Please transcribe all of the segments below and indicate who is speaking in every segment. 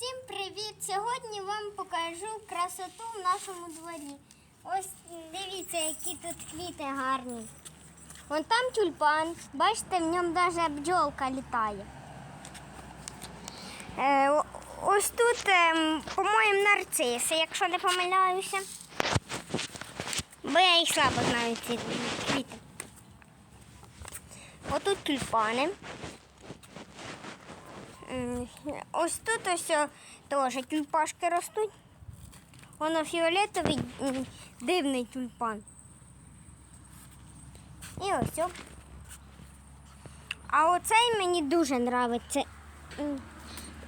Speaker 1: Всім привіт! Сьогодні вам покажу красоту в нашому дворі. Ось дивіться, які тут квіти гарні. Вон там тюльпан. Бачите, в ньому навіть бджолка літає. Е, ось тут, ем, по-моєму, нарциси, якщо не помиляюся. Бо я їх слабо знаю, ці квіти. Отут тюльпани. Ось тут ось теж тюльпашки ростуть. Воно фіолетовий дивний тюльпан. І ось. А оцей мені дуже подобається.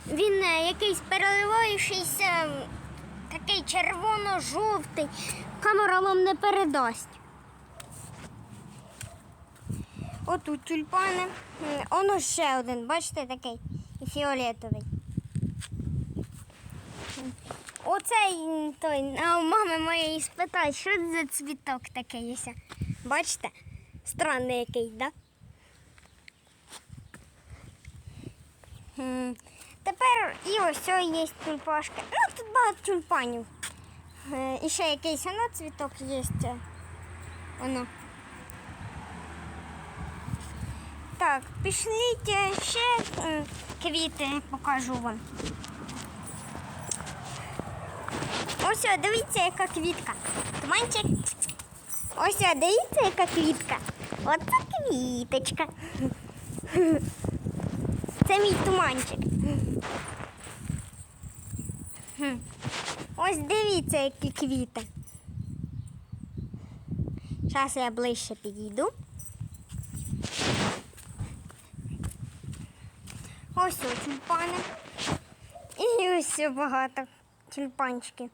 Speaker 1: Він е, якийсь переливаючийся, такий червоно-жовтий. Камера вам не передасть. Отут тюльпани. Оно ще один, бачите, такий і фіолетовий. Оцей той, а у мами моєї спитають, що це за цвіток такий є. Бачите? Странний який, так? Да? Тепер і ось є тюльпашки. Ну, тут багато тюльпанів. Е, І ще якийсь воно цвіток є. Воно. Так, пішліть е, ще квіти покажу вам. Ось, дивіться, яка квітка. Туманчик. Ось, дивіться, яка квітка. Оце квіточка. Це мій туманчик. Ось дивіться, які квіти. Зараз я ближче підійду. Ось ось тюльпани. І ось багато тюльпанчиків.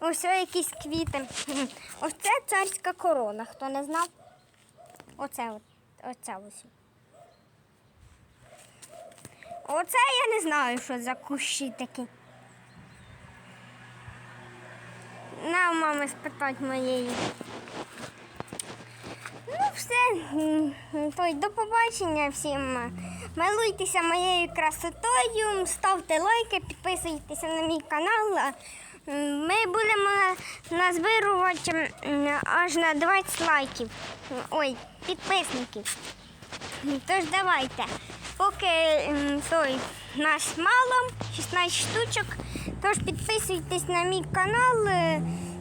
Speaker 1: Ось якісь квіти. Ось це царська корона, хто не знав. Оце оце ось. Оце я не знаю, що за кущі такі. На мами спитати моєї. Ну, все. М, То й до побачення всім. Милуйтеся моєю красотою, ставте лайки, підписуйтеся на мій канал. Ми будемо назбирувати аж на 20 лайків. Ой, підписників. Тож давайте. Поки той нас мало, 16 штучок. Тож підписуйтесь на мій канал,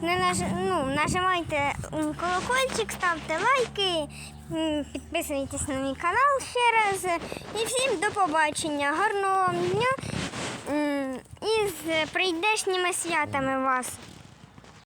Speaker 1: не наж... ну, нажимайте колокольчик, ставте лайки, підписуйтесь на мій канал ще раз. І всім до побачення. Гарного дня і з прийдешніми святами вас.